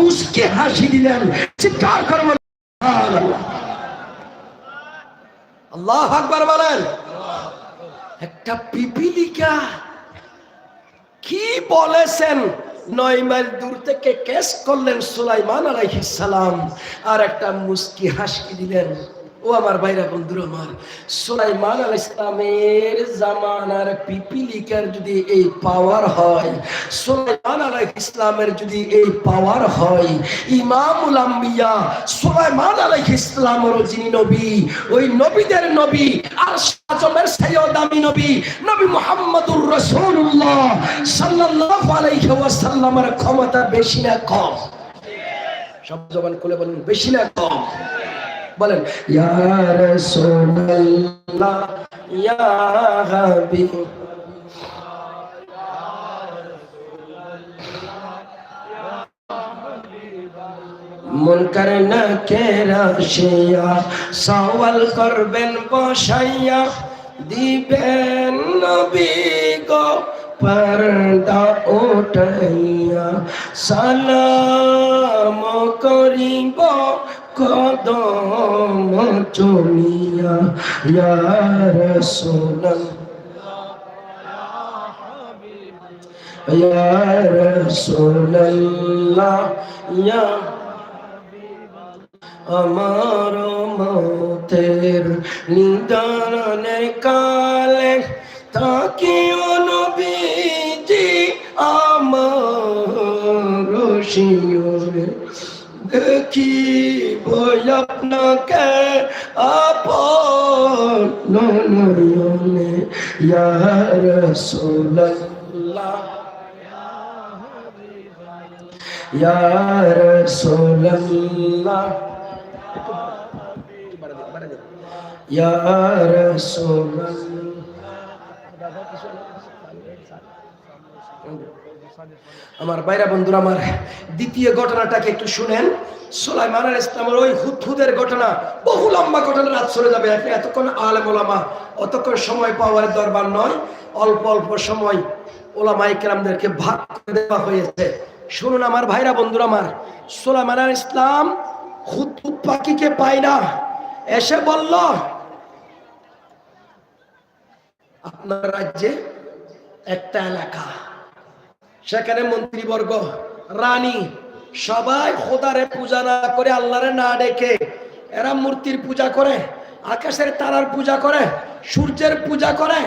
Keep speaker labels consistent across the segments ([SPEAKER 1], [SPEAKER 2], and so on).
[SPEAKER 1] মুসকে হাসি দিলেন, চিৎকার করে আল্লাহ আকবার বলেন। একটা পিপিলিকা কি বলেছেন? নয় মাইল দূর থেকে কেস করলেন সুলাইমান আলাইহিস সালাম, আর একটা মুসকি হাসি দিলেন। ও আমার ভাইরা বন্ধুরা আমার, সুলাইমান আল ইসলামের জামানার পিপিলিকার যদি এই পাওয়ার হয়, সুলাইমান আলাই ইসলামের যদি এই পাওয়ার হয়, ইমামুল আম্বিয়া, সুলাইমান আলাই ইসলামেরও যিনি নবী, ওই নবীদের নবী আর সাজমের সৈয়দ আমি নবী নবী মুহাম্মদুর রাসূলুল্লাহ সাল্লাল্লাহু আলাইহি ওয়াসাল্লামের ক্ষমতা বেশি না কম। সব জবান খুলে বলেন, বেশি না কম। বলেন ইয়া রাসূলুল্লাহ ইয়া সওয়াল করবেন বসাইয়া দিবেন নবী গো পর্দা উঠাইয়া সালাম করিব কদম চুমিয়া ইয়া রাসূলুল্লাহ। ইয়া রাসূলুল্লাহ, ইয়া আমার মতের নিদানের কালে তাকে নবীজি, আমার শিওরে দেখি বই আপনাকে আপন নয়নে ইয়া রাসূলুল্লাহ। ইয়া রাসূলুল্লাহ। ইয়া রাসূলুল্লাহ। আমার বাইরা বন্ধুরা, আমার দ্বিতীয় ঘটনাটাকে একটু শুনেন। সোলাইমান ইসলামের ওই হুদহুদের ঘটনা, বহু লম্বা ঘটনা রাত চলে যাবে। এতক্ষণ ওলামা, অতক্ষণ সময় পাওয়ার দরবার নয়, অল্প অল্প সময় ওলামা ইকরামদেরকে ভাগ করে দেওয়া হয়েছে। শুনুন আমার ভাইরা বন্ধুরা, আমার সোলাইমান ইসলাম হুদহুদ পাখিকে পায় না। এসে বলল, আপনার রাজ্যে একটা এলাকা। সেখানে মন্ত্রীবর্গ, রানী, সবাই খোদারে পূজা না করে আল্লাহরে না ডেকে এরা মূর্তির পূজা করে, আকাশের তারার পূজা করে, সূর্যের পূজা করে।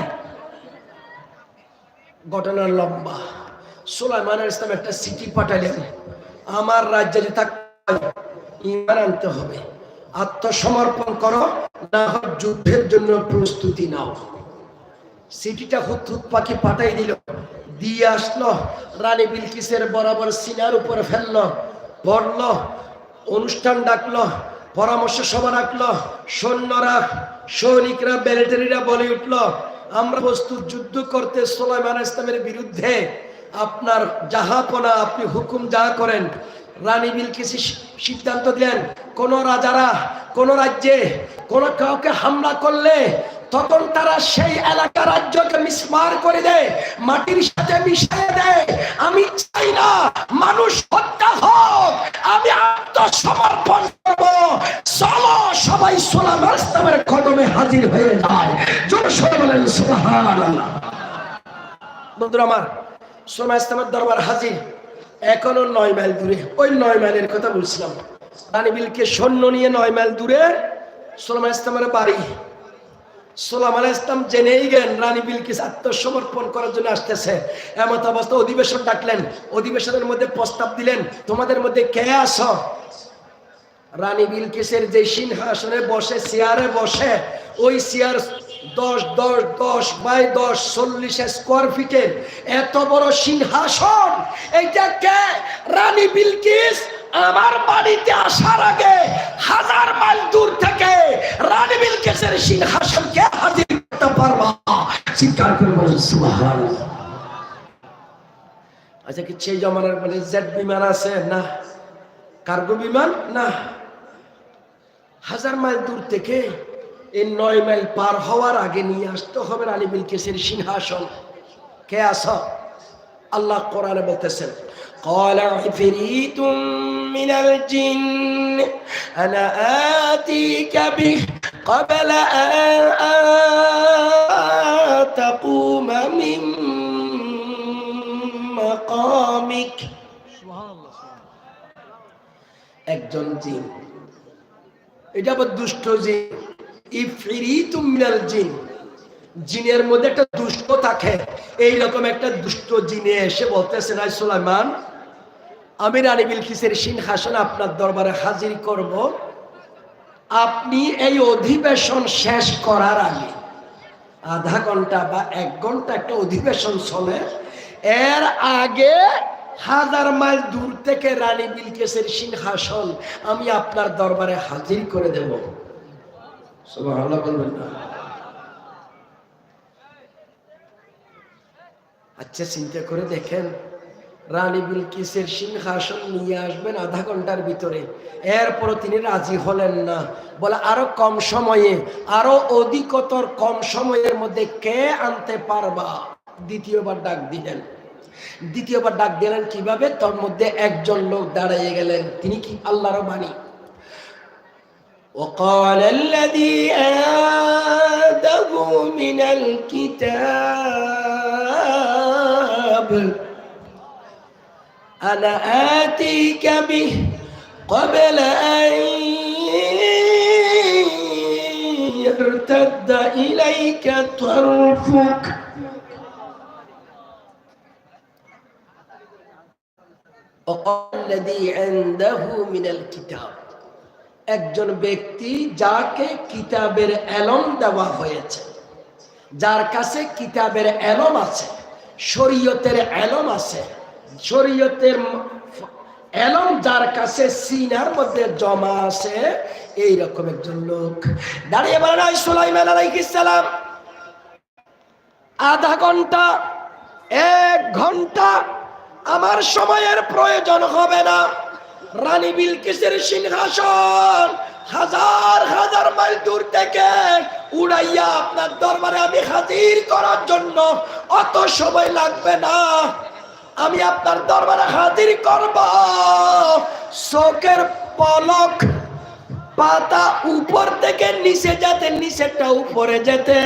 [SPEAKER 1] ঘটনা লম্বা। সুলাইমান ইসলাম একটা সিটি পাঠালেন আমার রাজ্যে যদি ইমান আনতে হবে। আত্মসমর্পণ করো, না হয় যুদ্ধের জন্য প্রস্তুতি নাও। সিটিটা হুত পাখি পাঠাই দিল। দিয়ে আসলো, রানী বিলকিসের বরাবর সিনার উপরে ফেলল পড়ল অনুষ্ঠান ডাকলো, পরামর্শ সভা রাখল সৈন্যরা, সৈনিকরা, ব্যালেটারিরা বলে উঠল, আমরা প্রস্তুত যুদ্ধ করতে সোলাইমান ইসলামের বিরুদ্ধে আপনার যাহাপনা আপনি হুকুম যা করেন রানী বিলকিস সিদ্ধান্ত দিলেন, কোন রাজারা, কোন রাজ্যে, কোন কাউকে হামলা করলে তখন তারা সেই এলাকা রাজ্যকে মিসমার করে দেয়, মাটির সাথে মিশিয়ে দেয়। আমি চাই না মানুষ হত্যা হোক, আমি আত্মসমর্পণ করব। চলো সবাই সোলাম ইসলামের কদমে হাজির হয়ে যায়। জোর সরে বলেন, সুবহানাল্লাহ। বন্ধুরা আমার সোমা ইসলামের দরবার হাজির। এখনও নয় মাইল দূরে। ওই নয় মাইলের কথা বলছিলাম। রানীবিলকে সৈন্য নিয়ে নয় মাইল দূরে সোলামা ইসলামের বাড়ি। সোলাম আলাহ ইসলাম জেনেই গেলেন রানী বিলকিস আত্মসমর্পণ করার জন্য আসতেছে। এমত অবস্থা অধিবেশন ডাকলেন। অধিবেশনের মধ্যে প্রস্তাব দিলেন, তোমাদের মধ্যে কে আস রানী বিলকিসের যে সিংহাসনে বসে, চেয়ারে বসে, ওই চেয়ার দশ দশ দশ বাই দশ চল্লিশ স্কোয়ার ফিটের এত বড় সিংহাসন, এইটা কে? রানী বিলকিস আমার বাড়িতে আসার আগে হাজার মাইল দূর থেকে রানী বিলকিসের সিংহাসনকে হাজির করতে পারবা? চিৎকার করে বলেন সুবহানাল্লাহ। আচ্ছা কি সেই জমানার মানে জেট বিমান আছে? না। কার্গো বিমান? না। হাজার মাইল দূর থেকে এই নয় মাইল পার হওয়ার আগে নিয়ে আসতে হবে রানী বিলকেসের সিংহাসন কে আস আল্লাহ কোরআনে বলতেছেন قال عفريت من الجن أنا آتيك به قبل أن تقوم من مقامك একজন জিন এটা আবার দুষ্ট জিন ইফরিতুম মিনাল জিন। জিনের মধ্যে একটা দুষ্ট থাকে। এইরকম একটা দুষ্ট জিনে এসে বলতেছে না সুলাইমান, আমি রানী বিলকিসের সিংহাসন আপনার দরবারে হাজির করব। আপনি এই অধিবেশন শেষ করার আগে আধা ঘণ্টা বা এক ঘণ্টা একটা অধিবেশন চলে। এর আগে হাজার মাইল দূর থেকে রানী বিলকেসের সিংহাসন আমি আপনার দরবারে হাজির করে দেব। আচ্ছা চিন্তা করে দেখেন, রানী বিলকিসের সিংহাসন নিয়ে আসবেন আধা ঘণ্টার ভিতরে। এরপরও তিনি রাজি হলেন না। বলে, আরও কম সময়ে, আরও অধিকতর কম সময়ের মধ্যে কে আনতে পারবা? দ্বিতীয়বার ডাক দিলেন। দ্বিতীয়বার ডাক দিলেন কীভাবে? তোর মধ্যে একজন লোক দাঁড়িয়ে গেলেন। তিনি কি আল্লাহর বাণী? وقال الذي آده من الكتاب أنا آتيك به قبل أن يرتد إليك طرفك. وقال الذي عنده من الكتاب. একজন ব্যক্তি যাকে কিতাবের এলম দেওয়া হয়েছে, যার কাছে কিতাবের এলম আছে, শরীয়তের এলম আছে, শরীয়তের এলম যার কাছে সিনার মধ্যে জমা আছে, এইরকম একজন লোক। দাঁড়িয়ে বলেন সুলাইমান আলাইহিস সালাম, আধা ঘণ্টা, এক ঘণ্টা আমার সময়ের প্রয়োজন হবে না। রানী বিলকিসের সিংহাসন হাজার হাজার মাইল দূর থেকে উড়াইয়া আপনার দরবারে আমি হাজির করার জন্য অত সময় লাগবে না। আমি আপনার দরবারে হাজির করব। চোখের পলক পাতা উপর থেকে নিচে যেতে নিচেটা উপরে যেতে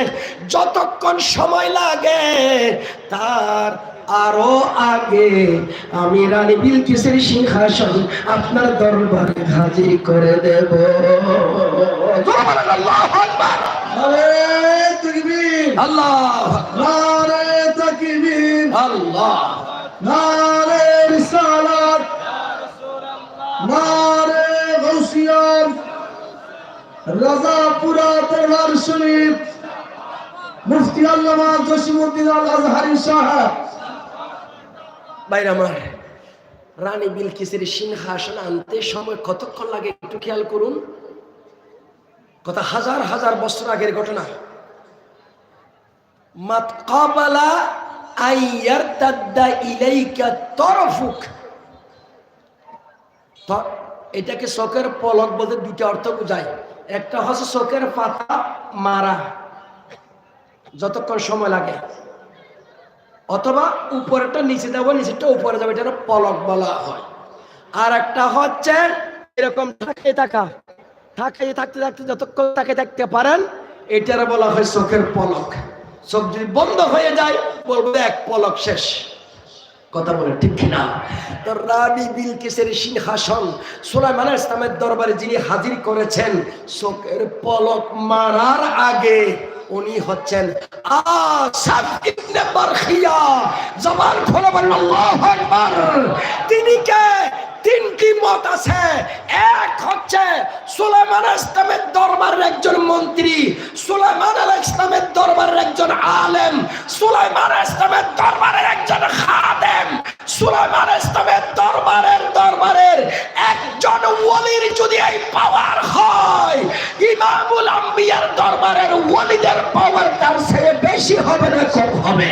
[SPEAKER 1] যতক্ষণ সময় লাগে, তার আরও আগে আমি রানী বিলকিসের সিংহাসন আপনার দরবারে হাজির করে দেব। আল্লাহ আল্লাহ
[SPEAKER 2] নারে রিসালাত। নারে রাজাপুরা শরীফ মুফতি আল্লামা জসিমউদ্দিন আল আজহারি সাহেব।
[SPEAKER 1] বাইরে আমার রানী বিলকিসের সিংহাসন আনতে সময় কতক্ষণ লাগে একটু খেয়াল করুন? হাজার হাজার বছর আগের ঘটনা। এটাকে চোখের পলক বলতে দুইটা অর্থ বোঝায়। একটা হচ্ছে চোখের পাতা মারা, যতক্ষণ সময় লাগে। অথবা উপরেরটা নিচে যাব নিচেরটা উপরে যাবে এটা পলক বলা হয়। আর একটা হচ্ছে এরকম থাকে থাকা। থাকে থাকতে থাকতে যতক্ষণ তাকে দেখতে পারেন, এটার বলা হয় চোখের পলক। চোখ যদি বন্ধ হয়ে যায়, বলব এক পলক শেষ। কথা বলে ঠিক কিনা? তো রানী বিলকিসের সিংহাসন সুলাইমান ইসলামের দরবারে যিনি হাজির করেছেন, চোখের পলক মারার আগে উনি হচ্ছেন আসাদ জবান খোলা বলেন আল্লাহু তিনি কে? তিনটি মত আছে। এক হচ্ছে সুলাইমান ইসলামের দরবারের একজন মন্ত্রী সুলাইমান আল ইসলামের দরবারের একজন আলেম সুলাইমান ইসলামের দরবারের একজন খাদেম সুলাইমান ইসলামের দরবারের দরবারের একজন ওলির যদি এই পাওয়ার হয় ইমামুল আম্বিয়ার দরবারের ওলিদের পাওয়ার তার চেয়ে বেশি হবে না কম হবে।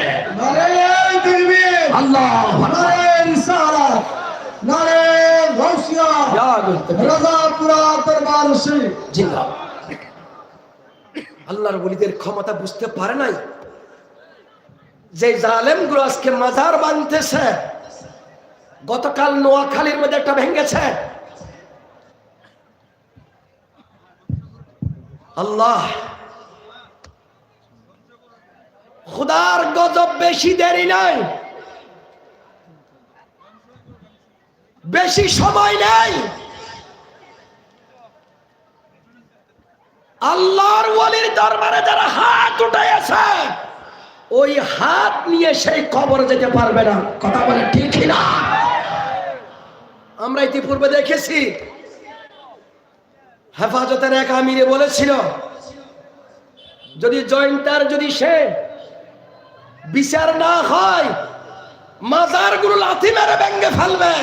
[SPEAKER 1] আল্লাহ
[SPEAKER 2] নারে রিসালাত নারে গাউসিয়ান রাজাপুরা তরবার শরীফ
[SPEAKER 1] জিন্দাবাদ আল্লাহর বলিদের ক্ষমতা বুঝতে পারে নাই যে জালেমগুলো আজকে মাজার বাঁধতেছে গতকাল নোয়াখালীর মধ্যে একটা ভেঙেছে আল্লাহ খুদার গজব বেশি দেরি নাই বেশি সময় নেই। আল্লাহর ওয়ালির দরবারে যারা হাত উঠাইছে ওই হাত নিয়ে সেই কবর যেতে পারবে না। কথা বলে ঠিক না আমরা ইতিপূর্বে দেখেছি, হেফাজতের এক আমিরে বলেছিল, যদি জয়েন্টার যদি সে বিচার না হয় মাজারগুলো লাথি মেরে ভেঙ্গে ফেলবে।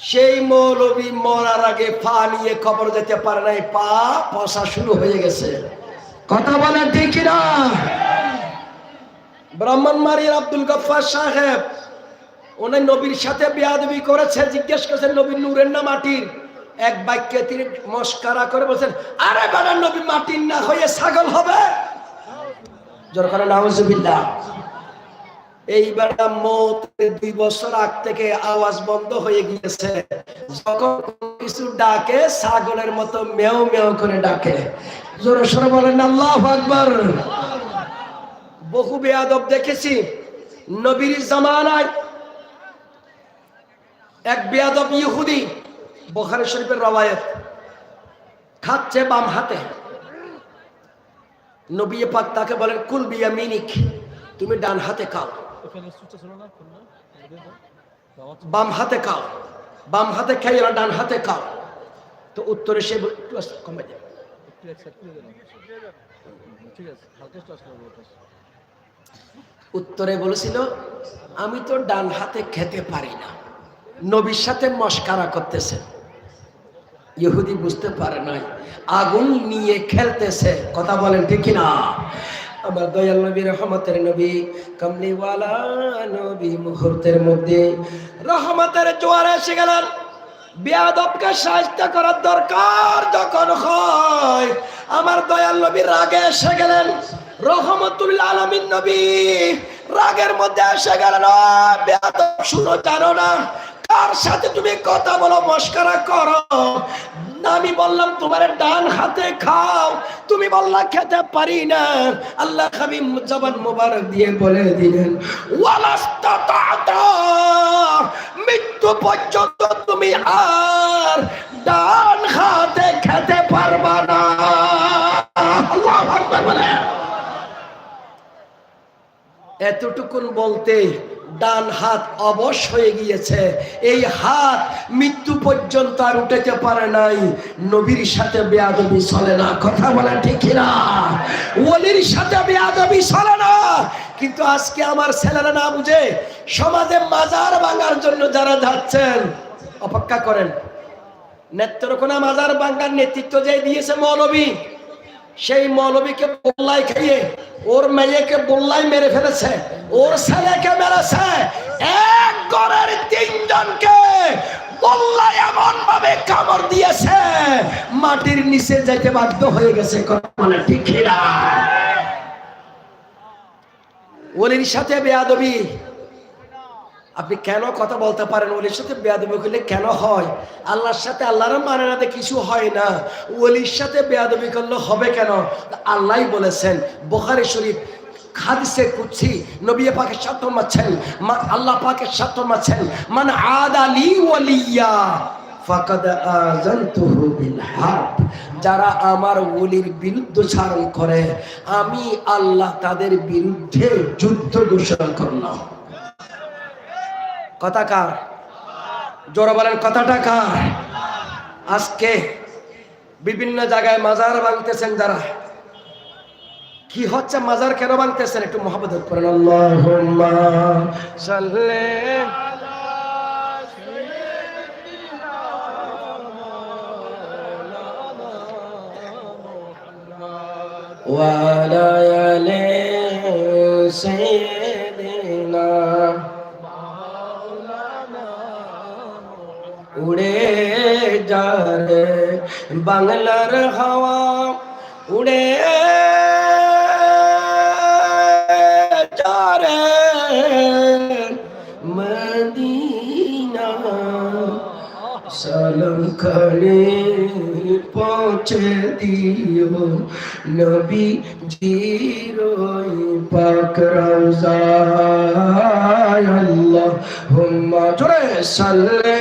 [SPEAKER 1] সেই মৌলবী মরার আগে পা নিয়ে কবর যেতে পারে নাই, পা পশা শুরু হয়ে গেছে। কথা বলেন ঠিক না ব্রাহ্মণমারির আব্দুল গফার সাহেব, উনি নবীর সাথে বেয়াদবি করেছে, জিজ্ঞেস করেছেন নবীর নূরের না মাটির? এক বাক্যে তিনি মস্কারা করে বলছেন, আরে বেড়া নবী মাটির না হয়ে ছাগল হবে? জোর করে এই বেড়া মত দুই বছর আগ থেকে আওয়াজ বন্ধ হয়ে গিয়েছে। যখন কিছু ডাকে, ছাগলের মতো মেও মেও করে ডাকে। জোরে সরে বলেন, আল্লাহ আকবর। বহু বেয়াদব দেখেছি। নবীর জামানায় এক বেয়াদব ইহুদি, বোখারি শরীফের রবায়ত খাচ্ছে বাম হাতে। নবী পাক তাকে বলেন, কুল বিয়া মিনিক তুমি ডান হাতে খাও। বাম হাতে খাও বাম হাতে খাইও না ডান হাতে খাও তো উত্তরে সে একটু কমে যায় উত্তরে বলেছিল আমি তো ডান হাতে খেতে পারি না। নবীর সাথে মস্কারা করতেছে। ইহুদি বুঝতে পারে নাই। আগুন নিয়ে খেলতেছে। কথা বলেন ঠিক না আমার দয়াল নবী রহমতের নবী কমলিওয়ালা নবী মুহূর্তের মধ্যে রহমতের জোয়ারে এসে গেলেন। বেয়াদবকে সাহায্য করার দরকার যখন হয় আমার দয়াল নবী রাগে এসে গেলেন। রহমতুল্লাহ আলমিন নবী রাগের মধ্যে এসে গেলেন "আহ, বেয়াদব কার সাথে তুমি কথা বলো মস্করা করো। বললাম, তোমার ডান হাতে খাও। তুমি বললা, খেতে পারি না। আল্লাহ খাবি জবান মোবারক দিয়ে বলে দিলেন মৃত্যু পর্যন্ত তুমি আর ডান হাতে খেতে পারবা না। আল্লাহ বলে। এতটুকুন বলতে ডান হাত অবশ হয়ে গিয়েছে। এই হাত মৃত্যু পর্যন্ত আর উঠেতে পারে নাই। নবীর সাথে বেয়াদবি চলে না। কথা বলা ঠিক না ওলির সাথে বেয়াদবি চলে না। কিন্তু আজকে আমার ছেলেরা না বুঝে সমাজে মাজার ভাঙার জন্য যারা যাচ্ছেন, অপেক্ষা করেন। নেত্রকোনা মাজার ভাঙ্গার নেতৃত্ব যে দিয়েছে মৌলবী, সেই মৌলবীকে বল্লাই খাইয়ে ওর মেয়েকে বললাই মেরে ফেলেছে, ওর ছেলেকে মেরেছে। এক ঘরের তিনজনকে বল্লাই এমন ভাবে কামড় দিয়েছে, মাটির নিচে যাইতে বাধ্য হয়ে গেছে মানে ঠিক ওলির সাথে বেয়াদবি আপনি কেন কথা বলতে পারেন? ওলির সাথে বেয়াদবি করলে কেন হয়? আল্লাহর সাথে আল্লাহর মানে না কিছু হয় না। ওলির সাথে বেয়াদবি করলে হবে কেন? আল্লাহ বলেছেন, বোখারি শরীফ, হাদিসে কুচ্ছি নবী পাকের সাথে মাচ্ছেন আল্লাহ পাকের সাথে মাচ্ছেন মানে আদালি ওয়ালিয়া ফাকাদ যারা আমার ওলির বিরুদ্ধচারণ করে, আমি আল্লাহ তাদের বিরুদ্ধে যুদ্ধ ঘোষণা করলাম। কথা কার জোরে বলেন কথাটা কার আজকে বিভিন্ন জায়গায় মাজার ভাঙতেছেন যারা কি হচ্ছে মাজার কেন ভাঙতেছেন একটু মহাবত করেন আল্লাহুম্মা সাল্লি وعلى آل سيدنا উড়ে যারে বাংলার হাওয়া, উড়ে যারে মদিনা। সালাম খানে পৌঁছে দিও নবী জিরোই পাক রওজা আল্লাহ হুম্মা জোরে সাল্লে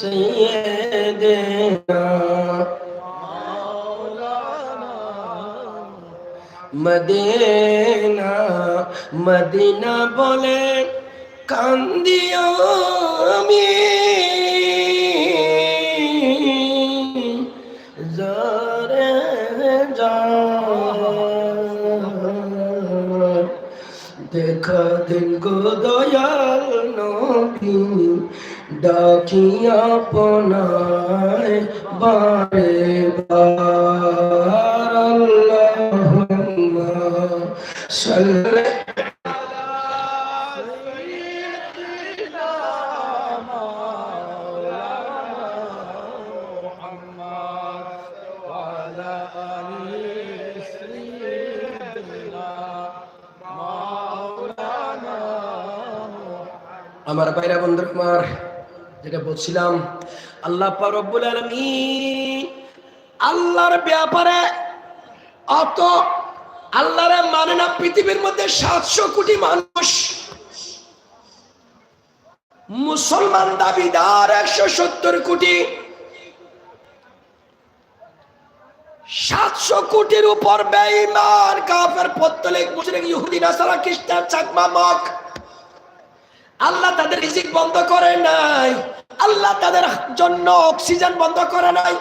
[SPEAKER 1] سيدنا মদিনা মদিনা বলে কান্দিও আমি জরে যা দেখা দিন গো দয়াল নবী ডাকিয়া পনায় বারে আল্লাহুম্মা সাল্লি আমার বাইরা বন্ধুর আমার যেটা বলছিলাম, আল্লাহ রব্বুল আলামিন আল্লাহর ব্যাপারে অত আল্লাহরে মানে না, পৃথিবীর মধ্যে সাতশো কোটি মানুষ। মুসলমান দাবিদার একশো সত্তর কোটি। সাতশো কোটির উপর বেঈমান, কাফের, পত্তলিক, মুশরিক, ইহুদি, নাসারা, খ্রিস্টান, চাকমা মক আল্লাহ তাদের রিজিক বন্ধ করে নাই। আল্লাহ তাদের জন্য অক্সিজেন বন্ধ করে নাই।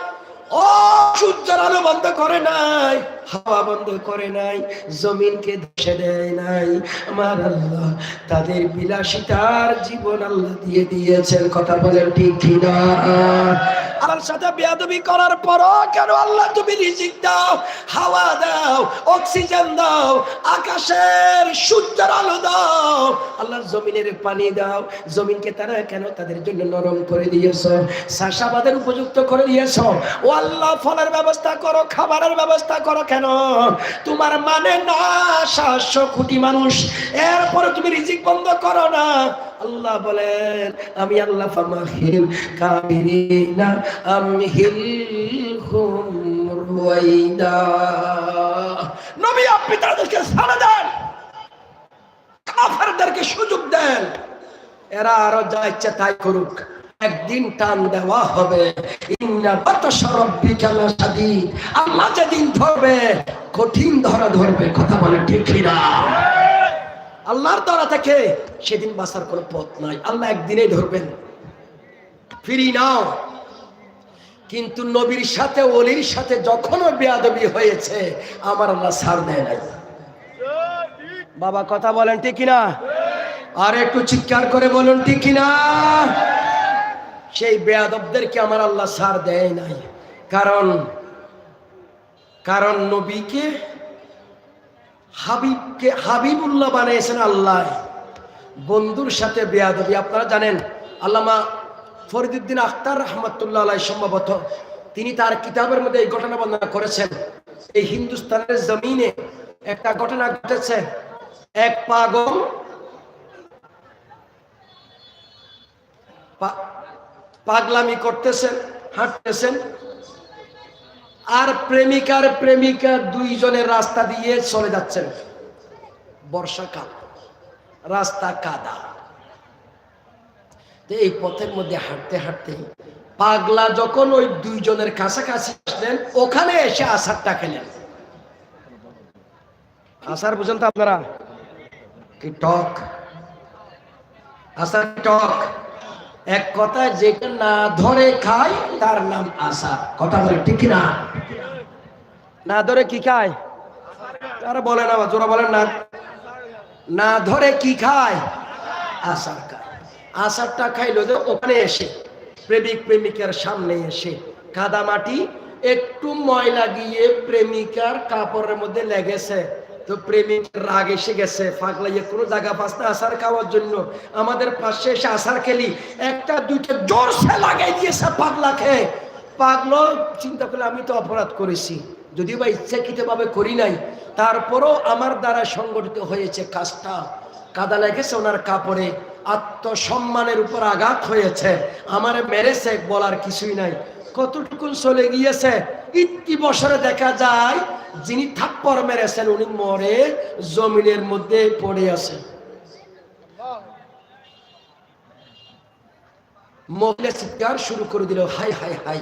[SPEAKER 1] সূর্যের আলো বন্ধ করে নাই, হাওয়া বন্ধ করে নাই, জমিনকে ধসে দেয় নাই। আমার আল্লাহ তাদের বিলাসিতার জীবন আল্লাহ দিয়ে দিয়েছেন, কথা বলেন ঠিক কিনা? আমার সাথে বেয়াদবি করার পরও কেন আল্লাহ তুমি রিজিক দাও, হাওয়া দাও, অক্সিজেন দাও, আকাশের সূর্যের আলো দাও আল্লাহ জমিনের পানি দাও, জমিনকে তারা কেন তাদের জন্য নরম করে দিয়েছ? চাষাবাদের উপযুক্ত করে দিয়েছ? ও আল্লাহ ফলের ব্যবস্থা করো, খাবারের ব্যবস্থা করো কেন? তোমার মানে না, সাতশো কোটি মানুষ। এরপরে তুমি রিজিক বন্ধ করো না। আল্লাহ বলেন, আমি আল্লাহ ফামাহিল কাবিরিনা আমহিলহুম রুয়াইদা। নবী আপনি তাদেরকে ছাড়া দেন। কাফেরদেরকে সুযোগ দেন। এরা আরও যা ইচ্ছা তাই করুক। একদিন টান দেওয়া হবে। আল্লাহ যেদিন ধরবে, কঠিন ধরা ধরবে, কথা বলে ঠিক আল্লাহর দ্বারা থেকে সেদিন বাঁচার কোনো পথ নাই। আল্লাহ একদিনেই ধরবেন। ফিরি নাও। কিন্তু নবীর সাথে অলির সাথে যখনও বেয়াদবি হয়েছে, আমার আল্লাহ ছাড় দেয় নাই। বাবা, কথা বলেন ঠিক কিনা? আর একটু চিৎকার করে বলুন ঠিক কিনা? সেই বেয়াদবদেরকে আমার আল্লাহ ছাড় দেয় নাই। কারণ কারণ নবীকে হাবিবকে, হাবিবুল্লাহ বানিয়েছেন আল্লাহ। বন্ধুর সাথে বেয়াদবি, আপনারা জানেন, আল্লামা ফরিদুদ্দিন আখতার রহমতুল্লাহ আলাই সম্ভবত তিনি তার কিতাবের মধ্যে এই ঘটনা বর্ণনা করেছেন। এই হিন্দুস্তানের জমিনে একটা ঘটনা ঘটেছে। এক পাগল পাগলামি করতেছেন, হাঁটতেছেন। আর প্রেমিকার প্রেমিকা দুইজনের রাস্তা দিয়ে চলে যাচ্ছেন। বর্ষাকাল রাস্তা কাদা। এই পথের মধ্যে হাঁটতে হাঁটতে পাগলা যখন ওই দুইজনের কাছাকাছি আসলেন, ওখানে এসে আসারটা খেলেন। আসার বুঝেন তো আপনারা? কি টক? আসার টক। এক কথায় যেটা না ধরে খায়, তার নাম আশা। কথা বলে ঠিক না না ধরে কি খায়? তারা বলে না, জোরা বলেন না। না ধরে কি খায়? আশার খায়। আশারটা খাইলো যে ওখানে এসে, প্রেমিক প্রেমিকার সামনে এসে, কাদা মাটি, একটু ময়লা গিয়ে প্রেমিকার কাপড়ের মধ্যে লেগেছে। তো প্রেমিক রাগ এসে গেছে। পাগলাইয়ে কোনো জায়গা পাস না আসার খাওয়ার জন্য আমাদের পাশে এসে আসার খেলি। একটা, দুইটা জোরসে লাগাই দিয়েছে পাগলা খেয়ে পাগলো, চিন্তা করলে আমি তো অপরাধ করেছি। যদিও বা ইচ্ছাকৃতভাবে করি নাই, তারপরও আমার দ্বারা সংগঠিত হয়েছে কাজটা। কাদা লেগেছে ওনার কাপড়ে। আত্মসম্মানের উপর আঘাত হয়েছে। আমার মেরেছে বলার কিছুই নাই। কতটুকুন চলে গিয়েছে? ইতি বছরে দেখা যায়, যিনি থাপ্পড় মেরেছেন, উনি মরে জমিনের মধ্যে পড়ে আছে মহিলা চিৎকার শুরু করে দিল, হাই হাই হাই।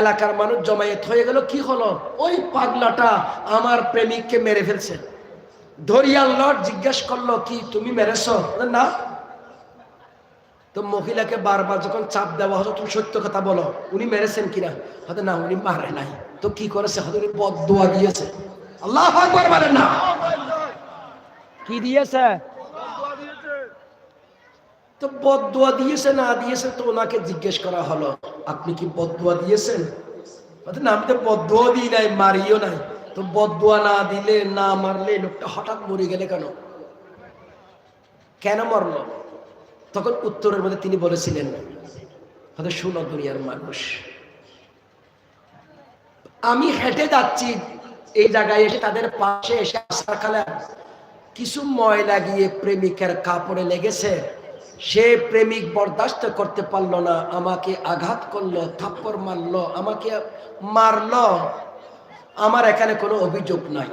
[SPEAKER 1] এলাকার মানুষ জমায়েত হয়ে গেল, কি হলো? ওই পাগলাটা আমার প্রেমিককে মেরে ফেলছে। ধরিয়াল জিজ্ঞেস করল, কি তুমি মেরেছ? না। তো মহিলাকে বারবার যখন চাপ দেওয়া হতো তুমি সত্য কথা বলো উনি মেরেছেন কিনা? হয়তো না উনি মারে নাই। তো কি করেছে? হয়তো উনি বদুয়া দিয়েছে। আল্লাহ আকবার বলেন না। কি দিয়েছে? তো বদুয়া দিয়েছে না দিয়েছে তো ওনাকে জিজ্ঞেস করা হলো আপনি কি বদুয়া দিয়েছেন? না আমি তো বদুয়া দিই নাই মারিও নাই। তো বদুয়া না দিলে না মারলে লোকটা হঠাৎ মরে গেলে কেন? কেন মরলো? তখন উত্তরের মধ্যে তিনি বলেছিলেন, হয়তো শুনো দুনিয়ার মানুষ। আমি হেঁটে যাচ্ছি, এই জায়গায় এসে তাদের পাশে এসে আসার কালে কিছু ময়লা গিয়ে প্রেমিকের কাপড়ে লেগেছে। সে প্রেমিক বরদাস্ত করতে পারল না, আমাকে আঘাত করল থাপ্পড় মারলো, আমাকে মারলো। আমার এখানে কোনো অভিযোগ নাই।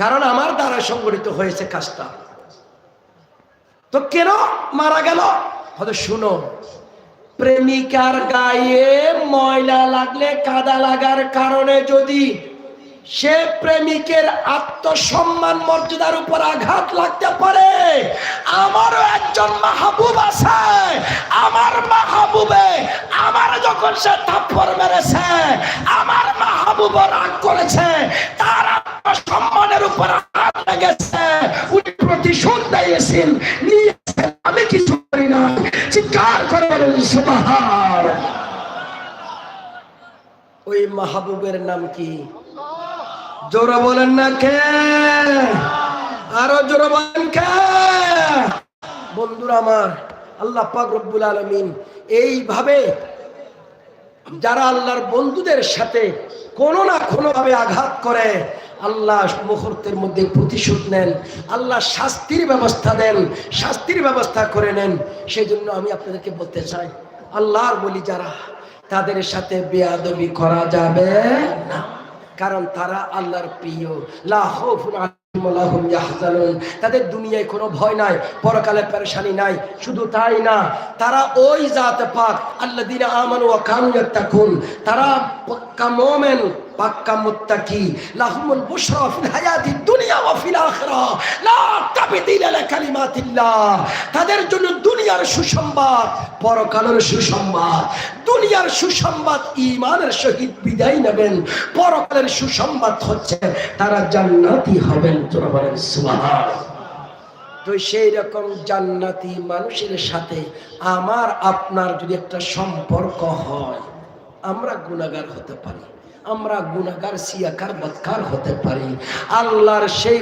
[SPEAKER 1] কারণ আমার দ্বারা সংগঠিত হয়েছে কাজটা। তো কেন মারা গেল? হয়তো শুনো প্রেমিকার গায়ে ময়লা লাগলে কাদা লাগার কারণে যদি সে প্রেমিকের আত্মসম্মান মর্যাদার উপর আঘাত লাগতে পারে। আমারও একজন মাহবুব আছে। আমার মাহবুবে আমার যখন সে থাপ্পড় মেরেছে, আমার মাহবুব রাগ করেছে, তার আত্মসম্মানের উপর আঘাত লেগেছে। উনি প্রতিশোধ দিয়েছেন নিয়েছেন, আমি কিছু করি না চিৎকার করে বলেন, সুবহান। ওই মাহবুবের নাম কি? জোরে বলেন না কে? আরও জোরে বলেন কে? বন্ধুরা আমার, আল্লাহ পাক রব্বুল আলামিন এইভাবে যারা আল্লাহর বন্ধুদের সাথে কোনো না কোনো ভাবে আঘাত করে, আল্লাহ মুহূর্তের মধ্যে প্রতিশোধ নেন, আল্লাহ শাস্তির ব্যবস্থা দেন, শাস্তির ব্যবস্থা করে নেন। সেই জন্য আমি আপনাদেরকে বলতে চাই, আল্লাহর বলি যারা, তাদের সাথে বেয়াদবি করা যাবে না। কারণ তারা আল্লাহর প্রিয়। তাদের দুনিয়ায় কোনো ভয় নাই, পরকালে পেরেশানি নাই, শুধু তাই না, তারা ওই জাত পাক, আল্লাযীনা আমানু ওয়া কানু ইয়াত্তাকুন। তারা পাক্কা মুমিন পাক্কা মুত্তাকি, লাহুমুল হায়াতিদ দুনিয়া ওয়া ফিল আখিরা, লা তাদের জন্য দুনিয়ার সুসংবাদ, পরকালের সুসংবাদ। দুনিয়ার সুসংবাদ ঈমানের সহিত বিদায় নেবেন, পরকালের সুসংবাদ হচ্ছে তারা জান্নাতি হবেন তো সেই রকম জান্নাতি মানুষের সাথে আমার, আপনার যদি একটা সম্পর্ক হয়, আমরা গুণাগার হতে পারি। আমরা গুণাগার সিয়াকার বৎকার হতে পারি। আল্লাহর সেই